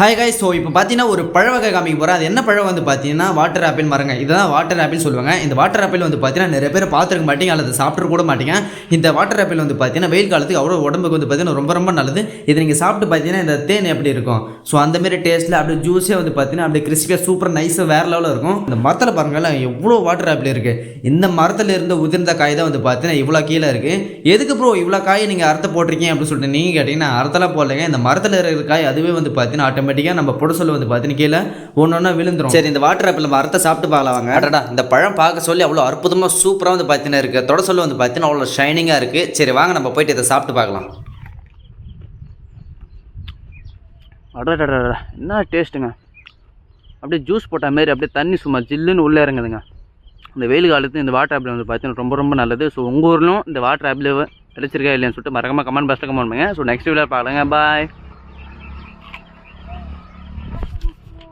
Hi காய் so இப்போ பார்த்தீங்கன்னா ஒரு பழ வகை காமிக்க போகிறேன் அது என்ன பழம் வந்து பார்த்தீங்கன்னா வாட்டர் ஆப்பிள் மரங்க இதுதான் வாட்டர் ஆப்பிள் சொல்லுவாங்க. இந்த வாட்டர் ஆப்பிள் வந்து பார்த்தீங்கன்னா நிறைய பேர் பார்த்துருக்க மாட்டீங்க அல்லது சாப்பிட்டு கூட மாட்டீங்க. இந்த வாட்டர் ஆப்பிள் வந்து பார்த்தீங்கன்னா வெயில் காலத்துக்கு அவ்வளோ உடம்புக்கு வந்து பார்த்தீங்கன்னா ரொம்ப ரொம்ப நல்லது. இதை நீங்கள் சாப்பிட்டு பார்த்தீங்கன்னா இந்த தேன் எப்படி இருக்கும்? ஸோ அந்தமாரி டேஸ்ட்டில் அப்படியே ஜூஸே வந்து பார்த்தீங்கன்னா அப்படியே கிறிஸ்பியாக சூப்பர் நைஸாக வேறு லெவலில் இருக்கும். இந்த மரத்தில் பாருங்களேன் எவ்வளோ வாட்டர் ஆப்பிள் இருக்குது இந்த மரத்தில் இருந்து உதிர்ந்த காய் தான் வந்து பார்த்தீங்கன்னா இவ்வளோ கீழே இருக்குது எதுக்கு ப்ரோ இவ்வளோ காய் நீங்கள் அறுத்த போட்டிருக்கீங்க அப்படின்னு சொல்லிட்டு நீங்கள் கேட்டிங்கன்னா அறுத்தலாம் போடலைங்க. இந்த மரத்தில் இருக்கிற காய் அதுவே வந்து பார்த்தீங்கன்னா ஆட்டோமேட்டிக்காக நம்ம புட சொல்ல வந்து பார்த்தீங்கன்னா கீழே ஒன்று ஒன்றா விழுந்துரும். சரி இந்த வாட்டர் ஆப்பிள் நம்ம அறுத்த சாப்பிட்டு பார்க்கலாம் வாங்க. அடடா இந்த பழம் பார்க்க சொல்லி அவ்வளோ அற்புதமாக சூப்பராக வந்து பார்த்தீங்கன்னா இருக்குது தொட சொல்ல வந்து பார்த்தீங்கன்னா அவ்வளோ ஷைனிங்காக இருக்குது சரி வாங்க நம்ம போயிட்டு இதை சாப்பிட்டு பார்க்கலாம். அடடடடா என்ன டேஸ்ட்டுங்க அப்படியே ஜூஸ் போட்ட மாதிரி அப்படியே தண்ணி சும்மா ஜில்லுன்னு உள்ளே இறங்குதுங்க இந்த வெயில் காலத்து இந்த வாட்டர் ஆப்பிள் வந்து பார்த்தீங்கன்னா ரொம்ப ரொம்ப நல்லது. ஸோ உங்கள் ஊர்லையும் இந்த வாட்டர் ஆப்பிள் விளைச்சிருக்கா இல்லையான்னு சொல்லிட்டு மறக்காம கமெண்ட் பாக்ஸில் கமெண்ட் பண்ணுங்க. ஸோ நெக்ஸ்ட் வீடியோ பார்க்கலாங்க பாய்